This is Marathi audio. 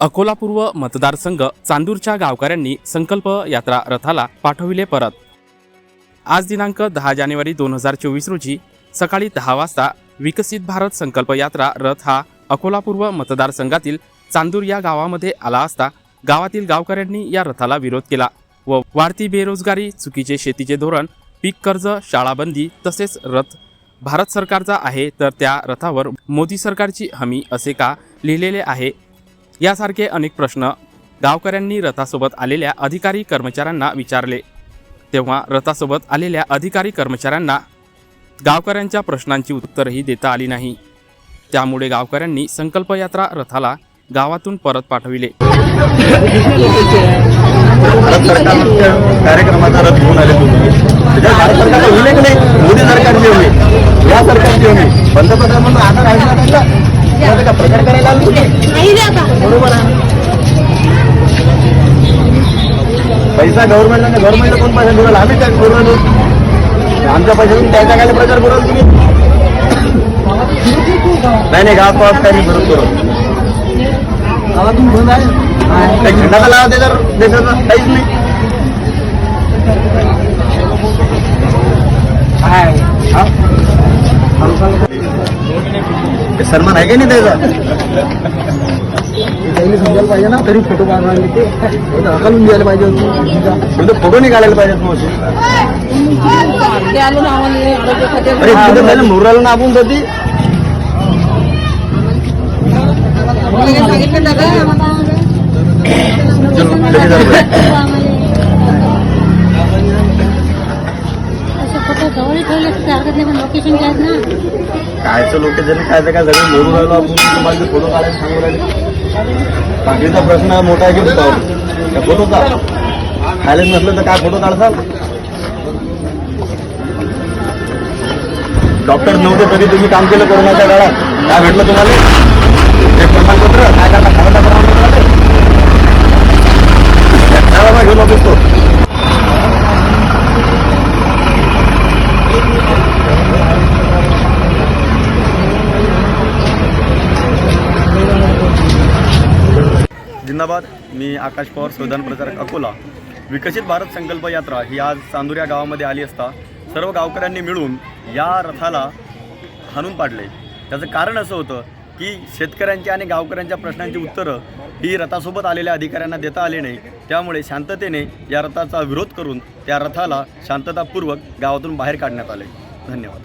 अकोला पूर्व मतदारसंघ चांदूरच्या गावकऱ्यांनी संकल्प यात्रा रथाला पाठविले परत. आज दिनांक दहा जानेवारी दोन हजार चोवीस रोजी सकाळी दहा वाजता विकसित भारत संकल्प यात्रा रथ हा अकोला पूर्व मतदारसंघातील चांदूर या गावामध्ये आला असता गावातील गावकऱ्यांनी या रथाला विरोध केला व वाढती बेरोजगारी चुकीचे शेतीचे धोरण पीक कर्ज शाळाबंदी तसेच रथ भारत सरकारचा आहे तर त्या रथावर मोदी सरकारची हमी असे का लिहिलेले आहे यासारखे अनेक प्रश्न गावकऱ्यांनी रथासोबत आलेल्या अधिकारी कर्मचाऱ्यांना विचारले. तेव्हा रथासोबत आलेल्या अधिकारी कर्मचाऱ्यांना गावकऱ्यांच्या प्रश्नांची उत्तरही देता आली नाही. त्यामुळे गावकऱ्यांनी संकल्पयात्रा रथाला गावातून परत पाठविले. कार्यक्रमाचा रथ घेऊन आले तुम्ही. म्हणजे मोदी सरकारची पंतप्रधान का प्रचार करायला आले तुम्ही? बरोबर पैसा गव्हर्नमेंटला गव्हर्नमेंटला कोण पैसा देऊ आम्ही टॅक्स भरून राहिलो. आमच्या पैशातून त्याच्या काय प्रचार करू राहिले तुम्ही. नाही नाही गाव पास काही नाही करू गावातून बंद आहे? काही लावा त्याच्यावर देशाचा काहीच नाही. हा? सन्मान आहे का नाही त्याचा? त्यांनी समजायला पाहिजे ना तरी फोटो काढायला ते. हकलून द्यायला पाहिजे होतं. फोटो नाही काढायला पाहिजे मुराला ना आपण जवळ ठेवले हरकत नाही पण लोकेशन काय आहेत ना? कायचं लोक जरी काय काय सगळं मोडून राहिलो आपण तुम्हाला फोटो काढायला सांगू राहिले. बाकीचा प्रश्न मोठा आहे की तुमचा फोटो काढ. खायलाच नसलं तर काय फोटो काढसाल? डॉक्टर नव्हते तरी तुम्ही काम केलं कोरोनाच्या काळात. काय भेटलं तुम्हाला ते प्रमाणपत्र काय करता खाण्याचा प्रमाणपत्र त्याला घेऊन ऑफिस तो जिंदाबाद. मी आकाश पवार संविधान प्रचारक अकोला. विकसित भारत संकल्प यात्रा ही आज चांदूर या गावामध्ये आली असता सर्व गावकऱ्यांनी मिळून या रथाला हाणून पाडले. त्याचं कारण असं होतं की शेतकऱ्यांच्या आणि गावकऱ्यांच्या प्रश्नांची उत्तरं ही रथासोबत आलेल्या अधिकाऱ्यांना देता आली नाही. त्यामुळे शांततेने या रथाचा विरोध करून त्या रथाला शांततापूर्वक गावातून बाहेर काढण्यात आले. धन्यवाद.